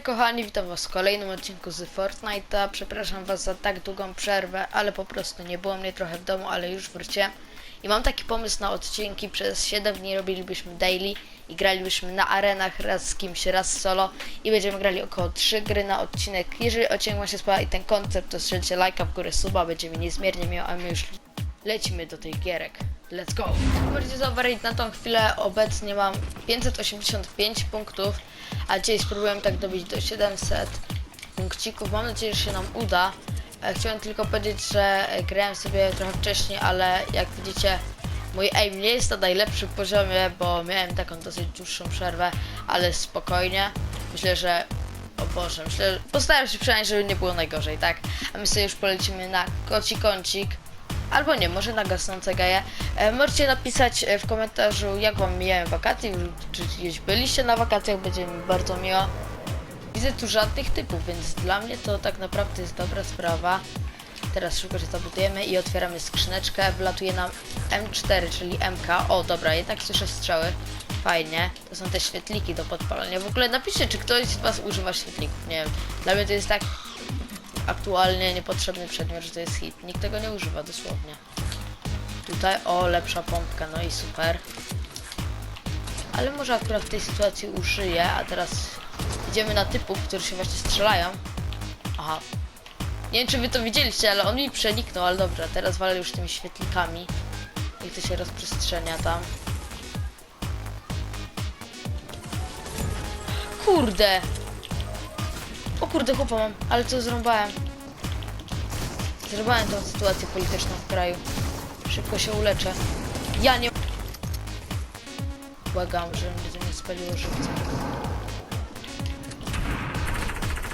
Kochani, witam was w kolejnym odcinku z Fortnite'a. Przepraszam was za tak długą przerwę, ale po prostu nie było mnie trochę w domu, ale już wróciłem. I mam taki pomysł na odcinki. Przez 7 dni robilibyśmy daily i gralibyśmy na arenach raz z kimś, raz solo. I będziemy grali około 3 gry na odcinek. Jeżeli odcinek wam się spodoba i ten koncept, to strzelcie lajka w górę suba, będzie mi niezmiernie miło, a my już lecimy do tych gierek. Let's go! Możecie zauważyć, na tą chwilę obecnie mam 585 punktów, a dzisiaj spróbuję tak dobić do 700 punkcików. Mam nadzieję, że się nam uda. E, Chciałem tylko powiedzieć, że e, grałem sobie trochę wcześniej, ale jak widzicie, mój aim nie jest na najlepszym poziomie, bo miałem taką dosyć dłuższą przerwę, ale spokojnie. Myślę, że o Boże, myślę, że postaram się przynajmniej, żeby nie było najgorzej, tak? A my sobie już polecimy na koci kącik. Albo nie, może na gasnące gaje. E, możecie napisać e, w komentarzu, jak wam mijają wakacje, czy gdzieś byliście na wakacjach, będzie mi bardzo miło. Widzę tu żadnych typów, więc dla mnie to tak naprawdę jest dobra sprawa. Teraz szybko się zabudujemy i otwieramy skrzyneczkę. Wlatuje nam M4, czyli MK. O, dobra, jednak słyszę strzały. Fajnie. To są te świetliki do podpalenia. W ogóle napiszcie, czy ktoś z Was używa świetlików. Nie wiem. Dla mnie to jest tak aktualnie niepotrzebny przedmiot, że to jest hit. Nikt tego nie używa dosłownie. Tutaj, o, lepsza pompka, no i super. Ale może akurat w tej sytuacji użyję, a teraz idziemy na typów, którzy się właśnie strzelają. Aha. Nie wiem, czy wy to widzieliście, ale on mi przeniknął, ale dobra, teraz walę już tymi świetlikami. Niech to się rozprzestrzenia tam. Kurde! Kurde, chłopa mam, ale co zrąbałem? Zrąbałem tą sytuację polityczną w kraju. Szybko się uleczę. Ja nie... Błagam, że mnie to nie spaliło żywcem.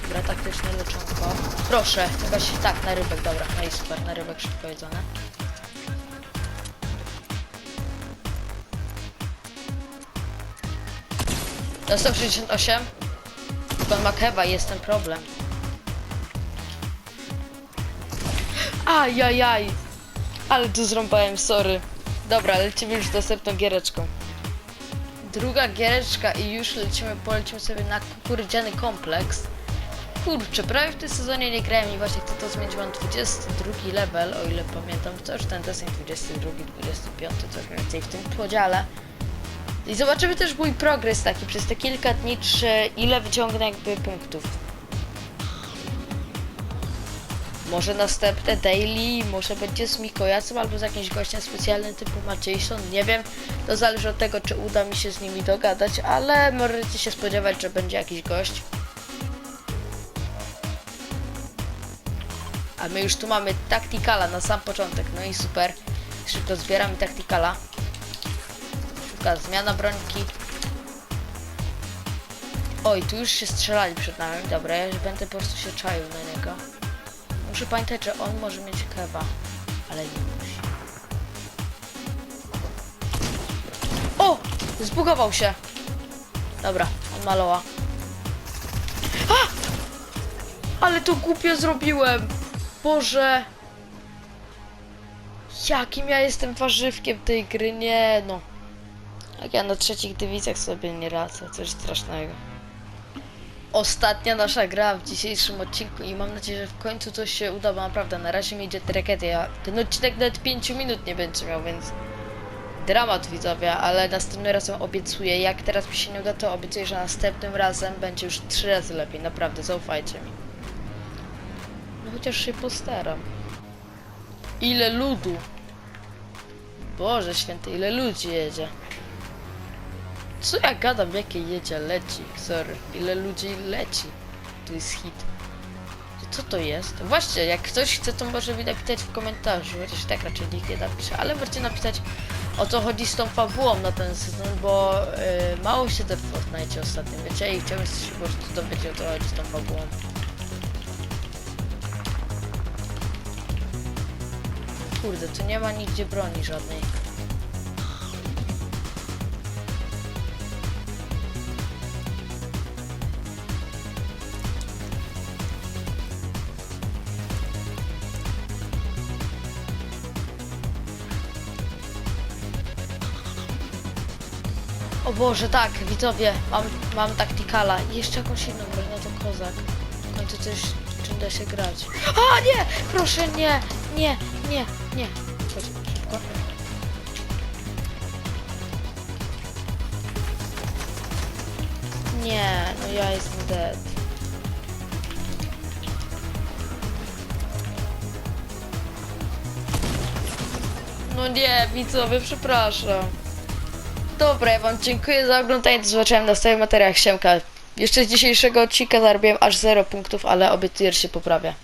Dobra, taktyczne leczonko. Proszę, chyba się... Tak, na rybek, dobra. No i super, na rybek szybko jedzone. Na 168. Pan Makewa jest ten problem. Ajajaj. Ale tu zrąbałem, sorry. Dobra, lecimy już następną giereczką. Druga giereczka i już lecimy, polecimy sobie na kukurydziany kompleks. Kurczę, prawie w tym sezonie nie grałem i właśnie chcę to zmienić, mam 22 level, o ile pamiętam, coś ten deseń 22, 25, coś mniej więcej w tym podziale. I zobaczymy też mój progres taki przez te kilka dni, czy ile wyciągnę jakby punktów. Może następne daily, może będzie z Mikojasem albo z jakimś gościem specjalnym typu Maciejson, nie wiem. To zależy od tego, czy uda mi się z nimi dogadać, ale możecie się spodziewać, że będzie jakiś gość. A my już tu mamy taktikala na sam początek, no i super. Szybko zbieramy taktikala. Zmiana brońki. Oj, tu już się strzelali przed nami. Dobra, ja będę po prostu się czaił na niego. Muszę pamiętać, że on może mieć kewa, ale nie musi. O! Zbugował się. Dobra, on maloła. A! Ale to głupio zrobiłem. Boże. Jakim ja jestem warzywkiem tej gry, nie no. Jak ja na trzecich dywizjach sobie nie radzę, coś strasznego. Ostatnia nasza gra w dzisiejszym odcinku i mam nadzieję, że w końcu coś się uda, bo naprawdę na razie mi idzie tragedia. Ten odcinek nawet 5 minut nie będzie miał, więc dramat widzowie, ale następnym razem obiecuję, jak teraz mi się nie uda, to obiecuję, że następnym razem będzie już 3 razy lepiej, naprawdę, zaufajcie mi. No chociaż się postaram. Ile ludu! Boże święty, ile ludzi jedzie. Co ja gadam, jakie jedzie, leci, sorry. Ile ludzi leci. Tu jest hit. Co to jest? Właśnie, jak ktoś chce, to może mi napisać w komentarzu, chociaż tak raczej nikt nie napisze, ale możecie napisać o co chodzi z tą fabułą na ten sezon, bo yy, mało się w Fortnite ostatnio, wiecie, i chciałbym się po prostu dowiedzieć o co chodzi z tą fabułą. Kurde, tu nie ma nigdzie broni żadnej. O Boże, tak, widzowie, mam, mam taktikala. I jeszcze jakąś inną broń, no to kozak. W końcu coś, czym da się grać. A, nie! Proszę, nie, nie, nie, nie. Chodź, szybko. Nie, no ja jestem dead. No nie, widzowie, przepraszam. Dobra, wam dziękuję za oglądanie, do zobaczenia w następnych materiałach. Siemka. Jeszcze z dzisiejszego odcinka zarobiłem aż 0 punktów, ale obiecuję, że się poprawię.